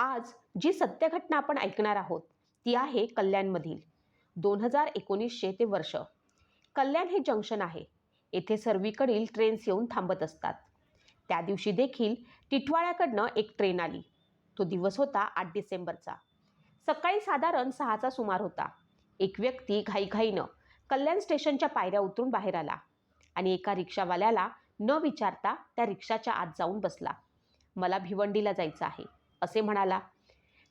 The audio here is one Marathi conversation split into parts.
आज जी सत्यघटना आपण ऐकणार आहोत ती आहे कल्याणमधील. दोन हजार एकोणीसशे ते वर्ष. कल्याण हे जंक्शन आहे. येथे सर्वीकडील ट्रेन्स येऊन थांबत असतात. त्या दिवशी देखील टिटवाळ्याकडनं एक ट्रेन आली. तो दिवस होता आठ डिसेंबरचा. सकाळी साधारण सहाचा सुमार होता. एक व्यक्ती घाईघाईनं कल्याण स्टेशनच्या पायऱ्या उतरून बाहेर आला आणि एका रिक्षावाल्याला न विचारता त्या रिक्षाच्या आत जाऊन बसला. मला भिवंडीला जायचं आहे. असे म्हणाला.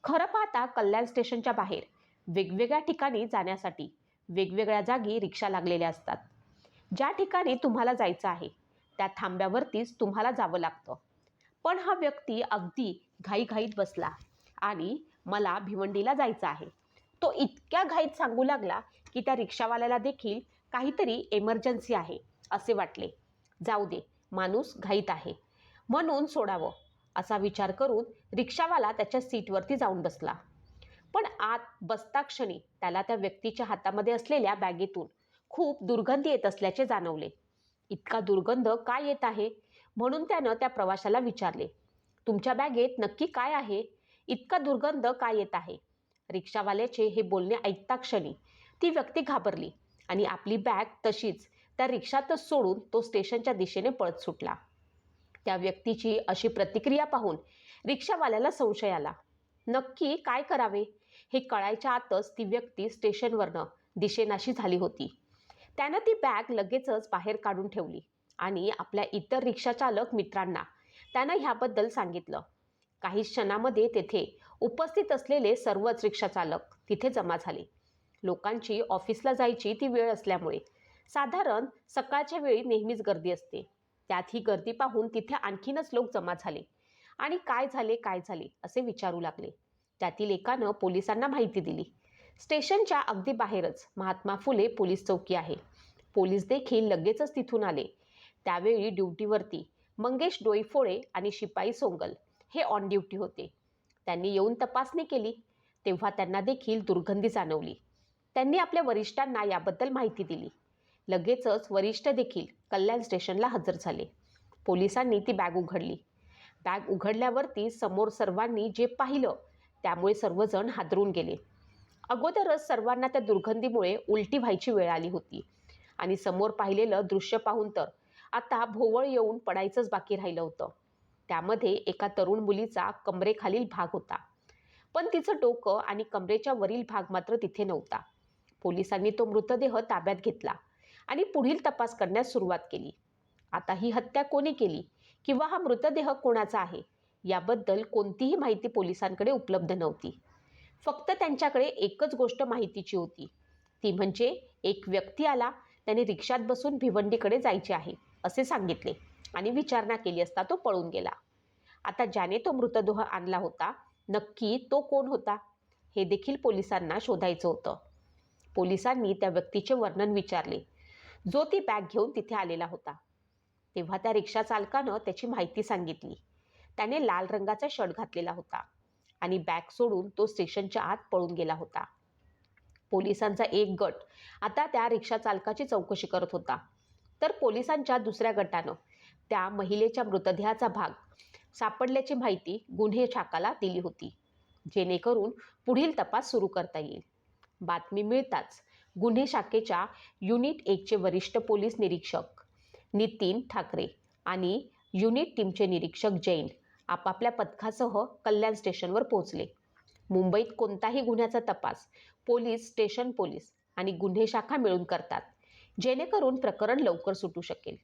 खरं पाहता कल्याण स्टेशनच्या बाहेर वेगवेगळ्या ठिकाणी जाण्यासाठी वेगवेगळ्या जागी रिक्षा लागलेल्या असतात. ज्या ठिकाणी तुम्हाला जायचं आहे त्या थांब्यावरतीच तुम्हाला जावं लागतं. पण हा व्यक्ती अगदी घाईघाईत बसला आणि मला भिवंडीला जायचं आहे. तो इतक्या घाईत सांगू लागला की त्या रिक्षावाल्याला देखील काहीतरी एमर्जन्सी आहे असे वाटले. जाऊ दे माणूस घाईत आहे. म्हणून सोडावं. असा विचार करून रिक्षावाला त्याच्या सीटवरती जाऊन बसला. पण आत बसता क्षणी त्याला त्या व्यक्तीच्या हातामध्ये असलेल्या बॅगेतून खूप दुर्गंधी येत असल्याचे जाणवले. इतका दुर्गंध काय येत आहे? म्हणून त्यानं त्या प्रवाशाला विचारले. तुमच्या बॅगेत नक्की काय आहे? इतका दुर्गंध काय येत आहे? रिक्षावाल्याचे हे बोलणे ऐकता क्षणी ती व्यक्ती घाबरली आणि आपली बॅग तशीच त्या रिक्षातच सोडून तो स्टेशनच्या दिशेने पळत सुटला. त्या व्यक्तीची अशी प्रतिक्रिया पाहून रिक्षावाल्याला संशय आला. नक्की काय करावे? हे कळायच्या आतच ती व्यक्ती स्टेशनवरनं दिशेनाशी झाली होती. त्यानं ती बॅग लगेचच बाहेर काढून ठेवली आणि आपल्या इतर रिक्षाचालक मित्रांना त्यानं ह्याबद्दल सांगितलं. काही क्षणामध्ये तेथे उपस्थित असलेले सर्वच रिक्षाचालक तिथे जमा झाले. लोकांची ऑफिसला जायची ती वेळ असल्यामुळे साधारण सकाळच्या वेळी नेहमीच गर्दी असते. त्यात ही गर्दी पाहून तिथे आणखीनच लोक जमा झाले. आणि काय झाले काय झाले असे विचारू लागले. त्यातील एकानं पोलिसांना माहिती दिली. स्टेशनच्या अगदी बाहेरच महात्मा फुले पोलीस चौकी आहे. पोलीस देखील लगेचच तिथून आले. त्यावेळी ड्युटीवरती मंगेश डोईफोळे आणि शिपाई सोंगल हे ऑन ड्युटी होते. त्यांनी येऊन तपासणी केली. तेव्हा त्यांना देखील दुर्गंधी जाणवली. त्यांनी आपल्या वरिष्ठांना याबद्दल माहिती दिली. लगेचच वरिष्ठ देखील कल्याण स्टेशनला हजर झाले. पोलिसांनी ती बॅग उघडली. बॅग उघडल्यावरती समोर सर्वांनी जे पाहिलं त्यामुळे सर्वजण हादरून गेले. अगोदरच सर्वांना त्या दुर्गंधीमुळे उलटी व्हायची वेळ आली होती. आणि समोर पाहिलेलं दृश्य पाहून तर आता भोवळ येऊन पडायचंच बाकी राहिलं होतं. त्यामध्ये एका तरुण मुलीचा कमरेखालील भाग होता. पण तिचं डोकं आणि कमरेच्या वरील भाग मात्र तिथे नव्हता. पोलिसांनी तो मृतदेह ताब्यात घेतला. आणि पुढील तपास करण्यास सुरुवात केली. आता ही हत्या कोणी केली? किंवा हा मृतदेह कोणाचा आहे? याबद्दल कोणतीही माहिती पोलिसांकडे उपलब्ध नव्हती. फक्त त्यांच्याकडे एकच गोष्ट माहितीची होती. ती म्हणजे एक व्यक्ती आला त्याने रिक्षात बसून भिवंडीकडे जायचे आहे असे सांगितले आणि विचारणा केली असता तो पळून गेला. आता ज्याने तो मृतदेह आणला होता नक्की तो कोण होता? हे देखील पोलिसांना शोधायचं होतं. पोलिसांनी त्या व्यक्तीचे वर्णन विचारले. जो ती बॅग घेऊन तिथे आलेला होता. तेव्हा त्या रिक्षा चालकानं त्याची माहिती सांगितली. त्याने लाल रंगाचा शर्ट घातलेला होता आणि बॅग सोडून तो स्टेशनच्या आत पळून गेला होता. पोलिसांचा एक गट आता त्या रिक्षा चालकाची चौकशी करत होता. तर पोलिसांच्या दुसऱ्या गटानं त्या महिलेच्या मृतदेहाचा भाग सापडल्याची माहिती गुन्हे शाखाला दिली होती. जेणेकरून पुढील तपास सुरू करता येईल. बातमी मिळताच गुन्हे शाखेच्या युनिट एकचे वरिष्ठ पोलीस निरीक्षक नितीन ठाकरे आणि युनिट टीमचे निरीक्षक जैन आपापल्या पथकासह कल्याण स्टेशनवर पोहोचले. मुंबईत कोणताही गुन्ह्याचा तपास पोलीस स्टेशन पोलीस आणि गुन्हे शाखा मिळून करतात जेणेकरून प्रकरण लवकर सुटू शकेल.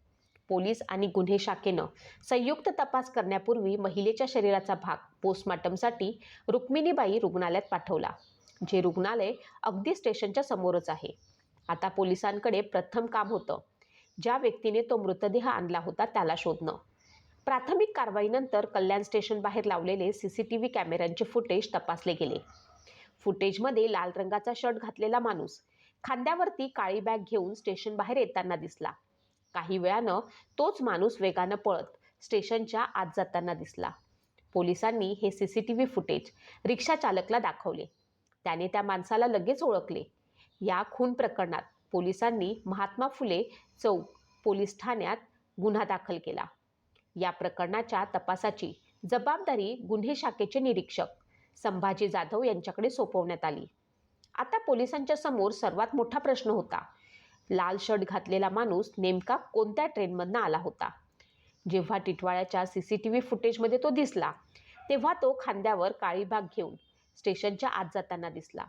पोलीस आणि गुन्हे शाखेनं संयुक्त तपास करण्यापूर्वी महिलेच्या शरीराचा भाग पोस्टमॉर्टमसाठी रुक्मिणीबाई रुग्णालयात पाठवला. जे रुग्णालय अगदी स्टेशनच्या समोरच आहे. आता पोलिसांकडे प्रथम काम होतं. ज्या व्यक्तीने तो मृतदेह आणला होता त्याला शोधणं. प्राथमिक कारवाईनंतर कल्याण स्टेशन बाहेर लावलेले सी सी टी व्ही कॅमेऱ्यांचे फुटेज तपासले गेले. फुटेजमध्ये लाल रंगाचा शर्ट घातलेला माणूस खांद्यावरती काळी बॅग घेऊन स्टेशन बाहेर येताना दिसला. काही वेळानं तोच माणूस वेगानं पळत स्टेशनच्या आत जाताना दिसला. पोलिसांनी हे C C T V footage rickshaw चालकला दाखवले. त्याने त्या माणसाला लगेच ओळखले. या खून प्रकरणात पोलिसांनी महात्मा फुले चौक पोलीस ठाण्यात गुन्हा दाखल केला. या प्रकरणाच्या तपासाची जबाबदारी गुन्हे शाखेचे निरीक्षक संभाजी जाधव यांच्याकडे सोपवण्यात आली. आता पोलिसांच्या समोर सर्वात मोठा प्रश्न होता लाल शर्ट घातलेला माणूस नेमका कोणत्या ट्रेनमधनं आला होता? जेव्हा टिटवाळ्याच्या सी सी टी व्ही फुटेजमध्ये तो दिसला तेव्हा तो खांद्यावर काळी भाग घेऊन स्टेशनच्या आत जाताना दिसला.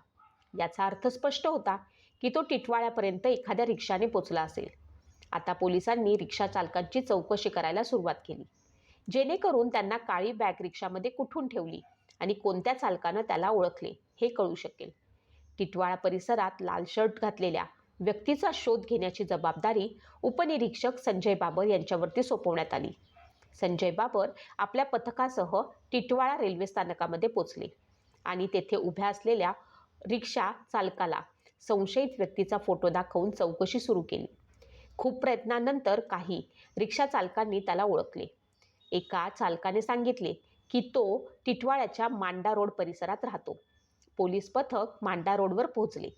याचा अर्थ स्पष्ट होता की तो टिटवाळ्यापर्यंत एखाद्या रिक्षाने पोचला असेल. आता पोलिसांनी रिक्षा चालकांची चौकशी करायला सुरुवात केली. जेणेकरून त्यांना काळी बॅग रिक्षामध्ये कुठून ठेवली आणि कोणत्या चालकानं त्याला ओळखले हे कळू शकेल. टिटवाळा परिसरात लाल शर्ट घातलेल्या व्यक्तीचा शोध घेण्याची जबाबदारी उपनिरीक्षक संजय बाबर यांच्यावरती सोपवण्यात आली. संजय बाबर आपल्या पथकासह टिटवाळा रेल्वे स्थानकामध्ये पोचले. आणि तेथे उभ्या असलेल्या रिक्षा चालकाला संशयित व्यक्तीचा फोटो दाखवून चौकशी सुरू केली. खूप प्रयत्नानंतर काही रिक्षा चालकांनी त्याला ओळखले. एका चालकाने सांगितले की तो टिटवाळ्याच्या मांडा रोड परिसरात राहतो. पोलीस पथक मांडा रोडवर पोहोचले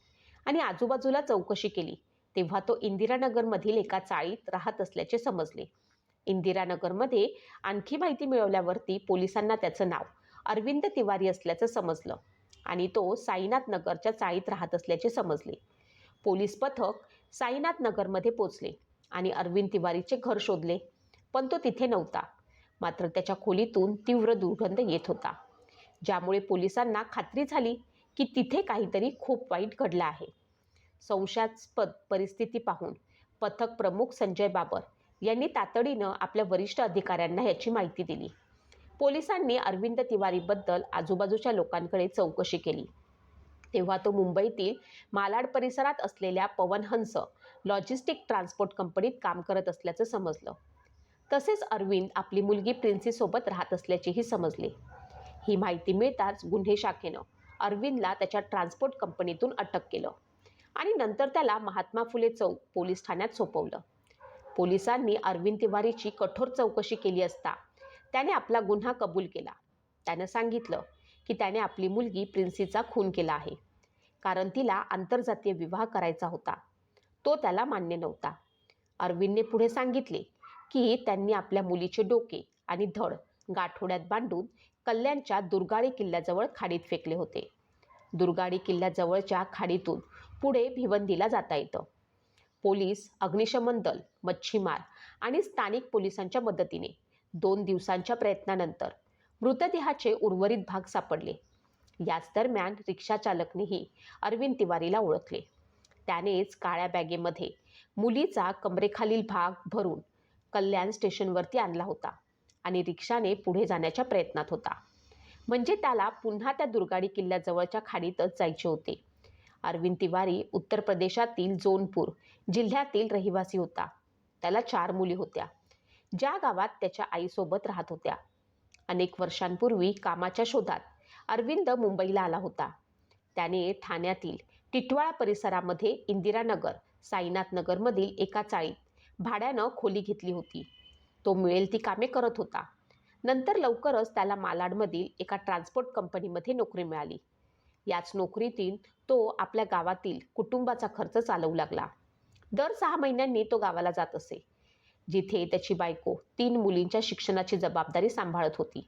आणि आजूबाजूला चौकशी केली. तेव्हा तो इंदिरानगरमधील एका चाळीत राहत असल्याचे समजले. इंदिरानगरमध्ये आणखी माहिती मिळवल्यावरती पोलिसांना त्याचं नाव अरविंद तिवारी असल्याचं समजलं आणि तो साईनाथ नगरच्या चाळीत राहत असल्याचे समजले. पोलीस पथक साईनाथ नगरमध्ये पोचले आणि अरविंद तिवारीचे घर शोधले पण तो तिथे नव्हता. मात्र त्याच्या खोलीतून तीव्र दुर्गंध येत होता ज्यामुळे पोलिसांना खात्री झाली की तिथे काहीतरी खूप वाईट घडलं आहे. संशयास्पद परिस्थिती पाहून पथक प्रमुख संजय बाबर यांनी तातडीनं आपल्या वरिष्ठ अधिकाऱ्यांना याची माहिती दिली. पोलिसांनी अरविंद तिवारीबद्दल आजूबाजूच्या लोकांकडे चौकशी केली. तेव्हा तो मुंबईतील मालाड परिसरात असलेल्या पवन हंस लॉजिस्टिक ट्रान्सपोर्ट कंपनीत काम करत असल्याचं समजलं. तसेच अरविंद आपली मुलगी प्रिन्सीसोबत राहत असल्याचेही समजले. ही माहिती मिळताच गुन्हे शाखेनं अरविंदला त्याच्या ट्रान्सपोर्ट कंपनीतून अटक केलं आणि नंतर त्याला महात्मा फुले चौक पोलीस ठाण्यात सोपवलं. पोलिसांनी अरविंद तिवारीची कठोर चौकशी केली असता त्याने आपला गुन्हा कबूल केला. त्यानं सांगितलं की त्याने आपली मुलगी प्रिन्सीचा खून केला आहे. कारण तिला आंतरजातीय विवाह करायचा होता. तो त्याला मान्य नव्हता. अरविंदने पुढे सांगितले की त्यांनी आपल्या मुलीचे डोके आणि धड गाठोड्यात बांधून कल्याणच्या दुर्गाडी किल्ल्याजवळ खाडीत फेकले होते. दुर्गाडी किल्ल्याजवळच्या खाडीतून पुढे भिवंदीला जाता येतं. पोलीस अग्निशमन दल मच्छीमार आणि स्थानिक पोलिसांच्या मदतीने दोन दिवसांच्या प्रयत्नानंतर मृतदेहाचे उर्वरित भाग सापडले. याच दरम्यान रिक्षाचालकनेही अरविंद तिवारीला ओळखले. त्यानेच काळ्या बॅगेमध्ये मुलीचा कमरेखालील भाग भरून कल्याण स्टेशनवरती आणला होता आणि रिक्षाने पुढे जाण्याच्या प्रयत्नात होता. म्हणजे त्याला पुन्हा त्या दुर्गाडी किल्ल्याजवळच्या खाडीतच जायचे होते. अरविंद तिवारी उत्तर प्रदेशातील जोनपूर जिल्ह्यातील रहिवासी होता. त्याला चार मुली होत्या. ज्या गावात त्याच्या आईसोबत राहत होत्या. अनेक वर्षांपूर्वी कामाच्या शोधात अरविंद मुंबईला आला होता. त्याने ठाण्यातील टिटवाळा परिसरामध्ये इंदिरानगर साईनाथ नगरमधील एका चाळीत भाड्यानं खोली घेतली होती. तो मिळेल ती कामे करत होता. नंतर लवकरच त्याला मालाडमधील एका ट्रान्सपोर्ट कंपनीमध्ये नोकरी मिळाली. याच नोकरीतील तो आपल्या गावातील कुटुंबाचा खर्च चालवू लागला. दर सहा महिन्यांनी तो गावाला जात असे. जिथे त्याची बायको तीन मुलींच्या शिक्षणाची जबाबदारी सांभाळत होती.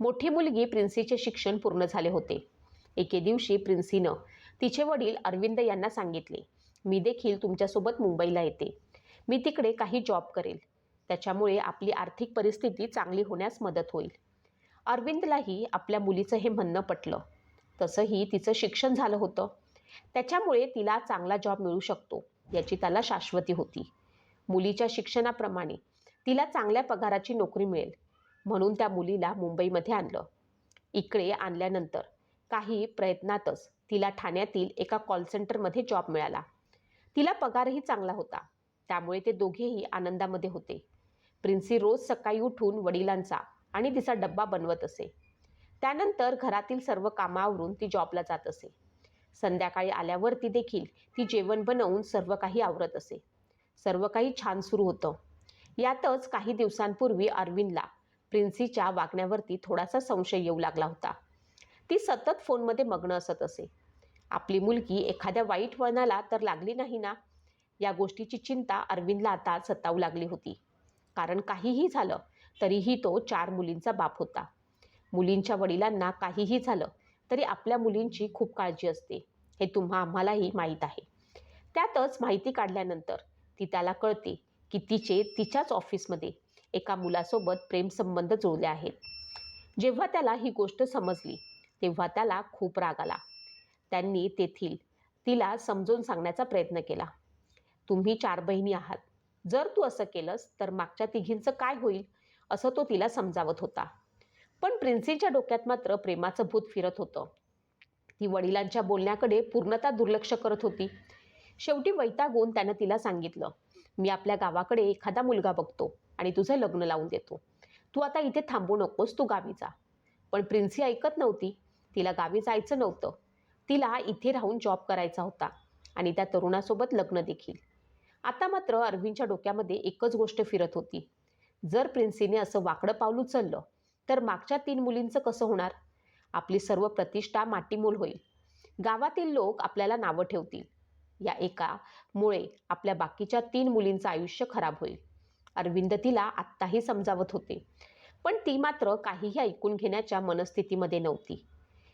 मोठी मुलगी प्रिन्सीचे शिक्षण पूर्ण झाले होते. एके दिवशी प्रिन्सीनं तिचे वडील अरविंद यांना सांगितले मी देखील तुमच्यासोबत मुंबईला येते. मी तिकडे काही जॉब करेल. त्याच्यामुळे आपली आर्थिक परिस्थिती चांगली होण्यास मदत होईल. अरविंदलाही आपल्या मुलीचं हे म्हणणं पटलं. तसंही तिचं शिक्षण झालं होतं. त्याच्यामुळे तिला चांगला जॉब मिळू शकतो याची त्याला शाश्वती होती. मुलीच्या शिक्षणाप्रमाणे तिला चांगल्या पगाराची नोकरी मिळेल म्हणून त्या मुलीला मुंबईमध्ये आणलं. इकडे आणल्यानंतर काही प्रयत्नातच तिला ठाण्यातील एका कॉल सेंटरमध्ये जॉब मिळाला. तिला पगारही चांगला होता. त्यामुळे ते दोघेही आनंदामध्ये होते. प्रिन्सी रोज सकाळी उठून वडिलांचा आणि तिचा डब्बा बनवत असे. त्यानंतर घरातील सर्व कामावरून ती जॉबला जात असे. संध्याकाळी आल्यावरती देखील ती जेवण बनवून सर्व काही आवरत असे. सर्व काही छान सुरू होतं. यातच काही दिवसांपूर्वी अरविंदला प्रिन्सीच्या वागण्यावरती थोडासा संशय येऊ लागला होता. ती सतत फोनमध्ये मग्न असत असे. आपली मुलगी एखाद्या वाईट वळणाला तर लागली नाही ना? या गोष्टीची चिंता अरविंदला आता सतावू लागली होती. कारण काहीही झालं तरीही तो चार मुलींचा बाप होता. मुलींच्या वडिलांना काहीही झालं तरी आपल्या मुलींची खूप काळजी असते. हे तुम्हा आम्हालाही माहीत आहे. त्यातच माहिती काढल्यानंतर ती त्याला कळते की तिचे तिच्याच ऑफिसमध्ये एका मुलासोबत प्रेमसंबंध जुळले आहेत. जेव्हा त्याला ही गोष्ट समजली तेव्हा त्याला खूप राग आला. त्यांनी तेथील तिला समजून सांगण्याचा प्रयत्न केला. तुम्ही चार बहिणी आहात. जर तू असं केलंस तर मागच्या तिघींचं काय होईल असं तो तिला समजावत होता. पण प्रिन्सीच्या डोक्यात मात्र प्रेमाचं भूत फिरत होतं. ती वडिलांच्या बोलण्याकडे पूर्णतः दुर्लक्ष करत होती. शेवटी वैतागून त्यानं तिला सांगितलं मी आपल्या गावाकडे एखादा मुलगा बघतो आणि तुझं लग्न लावून देतो. तू आता इथे थांबू नकोस तू गावी जा. पण प्रिन्सी ऐकत नव्हती. तिला गावी जायचं नव्हतं. तिला इथे राहून जॉब करायचा होता आणि त्या तरुणासोबत लग्न देखील. आता मात्र अरविंदच्या डोक्यामध्ये एकच गोष्ट फिरत होती. जर प्रिन्सीने असं वाकडं पाऊल उचललं तर मागच्या तीन मुलींचं कसं होणार? आपली सर्व प्रतिष्ठा माटीमोल होईल. गावातील लोक आपल्याला नावं ठेवतील. या एकामुळे आपल्या बाकीच्या तीन मुलींचं आयुष्य खराब होईल. अरविंद तिला आत्ताही समजावत होते. पण ती मात्र काहीही ऐकून घेण्याच्या मनस्थितीमध्ये नव्हती.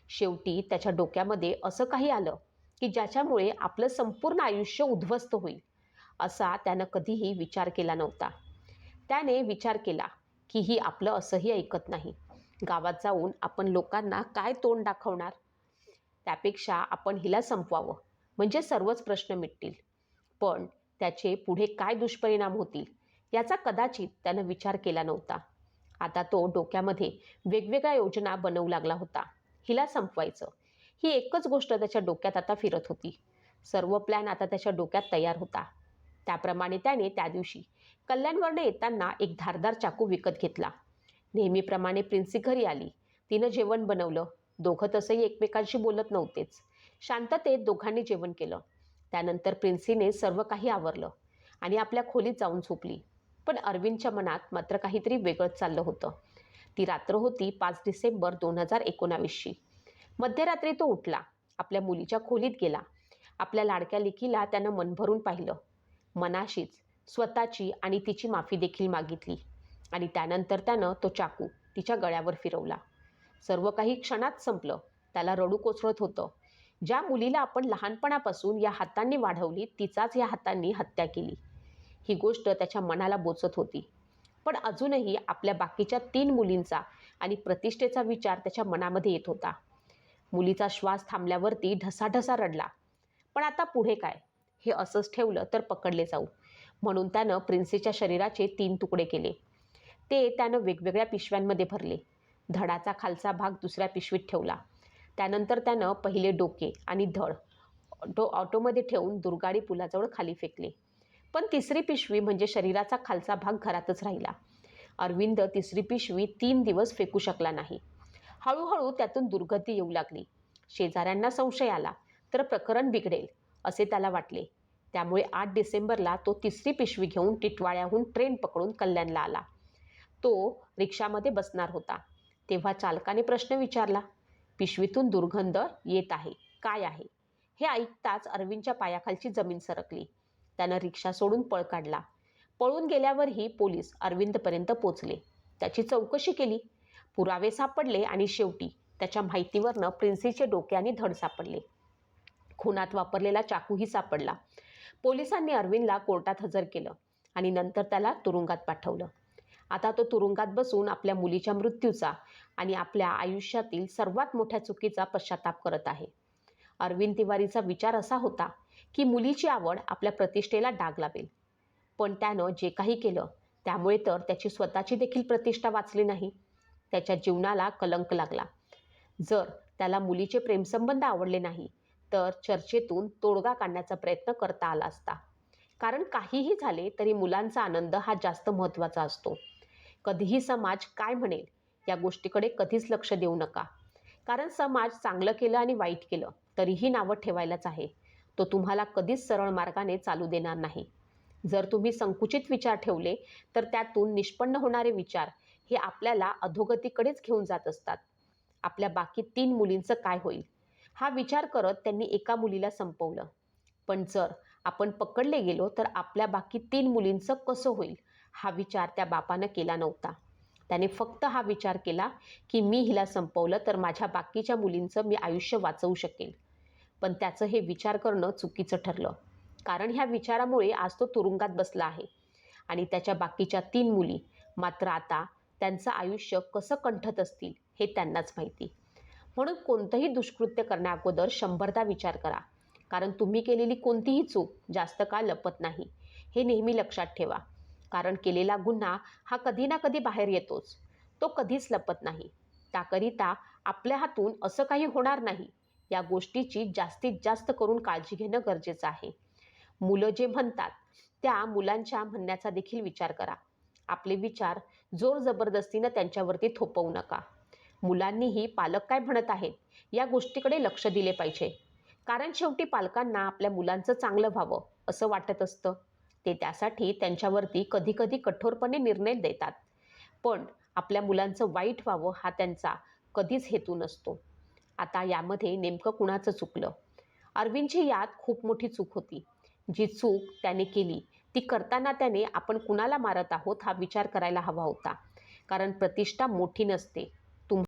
शेवटी त्याच्या डोक्यामध्ये असं काही आलं की ज्याच्यामुळे आपलं संपूर्ण आयुष्य उद्ध्वस्त होईल असा त्यानं कधीही विचार केला नव्हता. त्याने विचार केला की ही आपलं असंही ऐकत नाही. गावात जाऊन आपण लोकांना काय तोंड दाखवणार? त्यापेक्षा आपण हिला संपवावं. म्हणजे सर्वच प्रश्न मिटतील. पण त्याचे पुढे काय दुष्परिणाम होतील याचा कदाचित त्यानं विचार केला नव्हता. आता तो डोक्यामध्ये वेगवेगळ्या योजना बनवू लागला होता. हिला संपवायचं. ही एकच गोष्ट त्याच्या डोक्यात आता फिरत होती. सर्व प्लॅन आता त्याच्या डोक्यात तयार होता. त्याप्रमाणे त्याने त्या दिवशी कल्याणवरनं येताना एक धारदार चाकू विकत घेतला. नेहमीप्रमाणे प्रिन्सी घरी आली. तिनं जेवण बनवलं. दोघं तसंही एकमेकांशी बोलत नव्हतेच. शांततेत दोघांनी जेवण केलं. त्यानंतर प्रिन्सीने सर्व काही आवरलं आणि आपल्या खोलीत जाऊन झोपली. पण अरविंदच्या मनात मात्र काहीतरी वेगळंच चाललं होतं. ती रात्र होती पाच डिसेंबर दोन हजार एकोणावीसशी मध्यरात्री तो उठला आपल्या मुलीच्या खोलीत गेला. आपल्या लाडक्या लेकीला त्यानं मन भरून पाहिलं. मनाशीच स्वतःची आणि तिची माफी देखील मागितली आणि त्यानंतर त्यानं तो चाकू तिच्या गळ्यावर फिरवला. सर्व काही क्षणात संपलं. त्याला रडू कोसळत होतं. ज्या मुलीला आपण लहानपणापासून या हातांनी वाढवली तिचाच या हातांनी हत्या केली. ही गोष्ट त्याच्या मनाला बोचत होती. पण अजूनही आपल्या बाकीच्या तीन मुलींचा आणि प्रतिष्ठेचा विचार त्याच्या मनामध्ये येत होता. मुलीचा श्वास थांबल्यावरती ढसाढसा रडला. पण आता पुढे काय? हे असंच ठेवलं तर पकडले जाऊ. म्हणून त्यानं प्रिन्सीच्या शरीराचे तीन तुकडे केले. ते त्यानं वेगवेगळ्या पिशव्यांमध्ये भरले. धडाचा खालचा भाग दुसऱ्या पिशवीत ठेवला. त्यानंतर त्यानं पहिले डोके आणि धड ऑटो ऑटोमध्ये ठेवून दुर्गाडी पुलाजवळ खाली फेकले. पण तिसरी पिशवी म्हणजे शरीराचा खालचा भाग घरातच राहिला. अरविंद तिसरी पिशवी तीन दिवस फेकू शकला नाही. हळूहळू त्यातून दुर्गती येऊ लागली. शेजाऱ्यांना संशय आला तर प्रकरण बिघडेल असे त्याला वाटले. त्यामुळे आठ डिसेंबरला तो तिसरी पिशवी घेऊन टिटवाळ्याहून ट्रेन पकडून कल्याणला आला. तो रिक्षामध्ये बसणार होता. तेव्हा चालकाने प्रश्न विचारला पिशवीतून दुर्गंध येत आहे. काय आहे? हे ऐकताच अरविंदच्या पायाखालची जमीन सरकली. त्यानं रिक्षा सोडून पळ काढला. पळून गेल्यावरही पोलीस अरविंदपर्यंत पोचले. त्याची चौकशी केली. पुरावे सापडले आणि शेवटी त्याच्या माहितीवरनं प्रिन्सीचे डोके आणि धड सापडले. खुनात वापरलेला चाकूही सापडला. पोलिसांनी अरविंदला कोर्टात हजर केलं आणि नंतर त्याला तुरुंगात पाठवलं. आता तो तुरुंगात बसून आपल्या मुलीच्या मृत्यूचा आणि आपल्या आयुष्यातील सर्वात मोठ्या चुकीचा पश्चाताप करत आहे. अरविंद तिवारीचा विचार असा होता की मुलीची आवड आपल्या प्रतिष्ठेला डाग लावेल. पण त्यानं जे काही केलं त्यामुळे तर त्याची स्वतःची देखील प्रतिष्ठा वाचली नाही. त्याच्या जीवनाला कलंक लागला. जर त्याला मुलीचे प्रेमसंबंध आवडले नाही तर चर्चेतून तोडगा काढण्याचा प्रयत्न करता आला असता. कारण काहीही झाले तरी मुलांचा आनंद हा जास्त महत्त्वाचा असतो. कधीही समाज काय म्हणेल या गोष्टीकडे कधीच लक्ष देऊ नका. कारण समाज चांगलं केलं आणि वाईट केलं तरीही नावं ठेवायलाच आहे. तो तुम्हाला कधीच सरळ मार्गाने चालू देणार नाही. जर तुम्ही संकुचित विचार ठेवले तर त्यातून निष्पन्न होणारे विचार हे आपल्याला अधोगतीकडेच घेऊन जात असतात. आपल्या बाकी तीन मुलींचं काय होईल? हा विचार करत त्यांनी एका मुलीला संपवलं. पण जर आपण पकडले गेलो तर आपल्या बाकी तीन मुलींचं कसं होईल? हा विचार त्या बापानं केला नव्हता. त्याने फक्त हा विचार केला की मी हिला संपवलं तर माझ्या बाकीच्या मुलींचं मी आयुष्य वाचवू शकेल. पण त्याचं हे विचार करणं चुकीचं ठरलं. कारण ह्या विचारामुळे आज तो तुरुंगात बसला आहे. आणि त्याच्या बाकीच्या तीन मुली मात्र आता त्यांचं आयुष्य कसं कंठत असतील हे त्यांनाच माहिती. म्हणून कोणतंही दुष्कृत्य करण्याअगोदर शंभरदा विचार करा. कारण तुम्ही केलेली कोणतीही चूक जास्त काळ लपत नाही. हे नेहमी लक्षात ठेवा. कारण केलेला गुन्हा हा कधी ना कधी बाहेर येतोच. तो कधीच लपत नाही. त्याकरिता आपल्या हातून असं काही होणार नाही. या गोष्टीची जास्तीत जास्त करून काळजी घेणं गरजेचं आहे. मुलं जे म्हणतात त्या मुलांच्या म्हणण्याचा देखील विचार करा. आपले विचार जोर जबरदस्तीनं त्यांच्यावरती थोपवू नका. मुलांनीही पालक काय म्हणत आहेत या गोष्टीकडे लक्ष दिले पाहिजे. कारण शेवटी पालकांना आपल्या मुलांचं चांगलं व्हावं असं वाटत असतं. ते त्यासाठी त्यांच्यावरती कधीकधी कठोरपणे निर्णय देतात. पण आपल्या मुलांचं वाईट व्हावं हा त्यांचा कधीच हेतू नसतो. आता यामध्ये नेमकं कुणाचं चुकलं? अरविंदची यात खूप मोठी चूक होती. जी चूक त्याने केली ती करताना त्याने आपण कुणाला मारत आहोत हा विचार करायला हवा होता. कारण प्रतिष्ठा मोठी नसते.